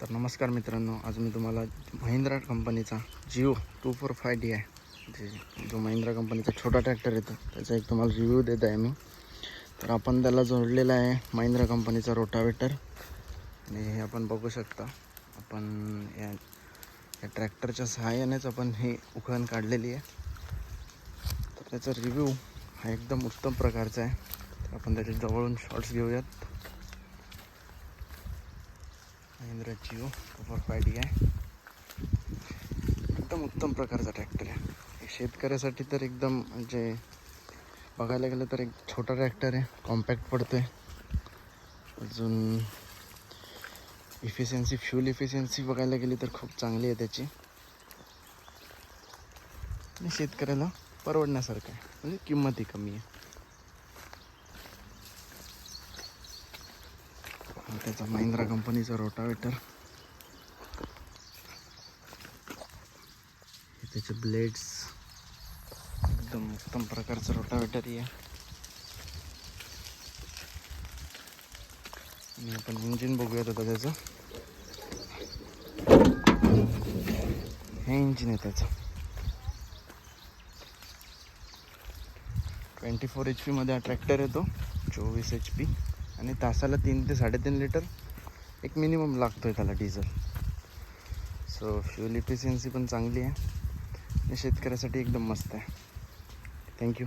तर नमस्कार मित्रांनो आज मी तुम्हाला महिंद्रा कंपनीचा Jeeto two four five D आहे. जे जो महिंद्रा कंपनीचा छोटा ट्रॅक्टर येतो त्याचा एक तुम्हाला रिव्ह्यू देत आहे मी. तर आपण त्याला जोडलेला आहे महिंद्रा कंपनीचा रोटावेटर आणि हे आपण बघू शकता आपण या या ट्रॅक्टरच्या सहाय्यानेच आपण ही उखळण काढलेली आहे. तर त्याचा रिव्ह्यू हा एकदम उत्तम प्रकारचा आहे. तर आपण त्याच्या जवळून शॉर्ट्स घेऊयात. Mahindra Jeeto four five D आहे एकदम उत्तम प्रकारचा ट्रॅक्टर आहे. शेतकऱ्यासाठी तर एकदम म्हणजे बघायला गेलं तर एक छोटा ट्रॅक्टर आहे. कॉम्पॅक्ट पडतो आहे अजून इफिशियन्सी फ्यूल इफिशियन्सी बघायला गेली तर खूप चांगली आहे त्याची. आणि शेतकऱ्याला परवडण्यासारखं आहे. म्हणजे किंमतही कमी आहे. त्याचा महिंद्रा कंपनीचा रोटावेटर. हे त्याचे ब्लेड्स. एकदम उत्तम प्रकारचं रोटावेटर आहे आणि आपण इंजिन बघूयात आता त्याचं. हे इंजिन आहे त्याचं. ट्वेंटी फोर एच पीमध्ये हा ट्रॅक्टर येतो. चोवीस एच पी आणि तासाला तीन ते साडेतीन लिटर एक मिनिमम लागतो आहे त्याला डिझेल सो फ्युल इफिशियन्सी पण चांगली आहे. आणि शेतकऱ्यासाठी एकदम मस्त आहे. थँक्यू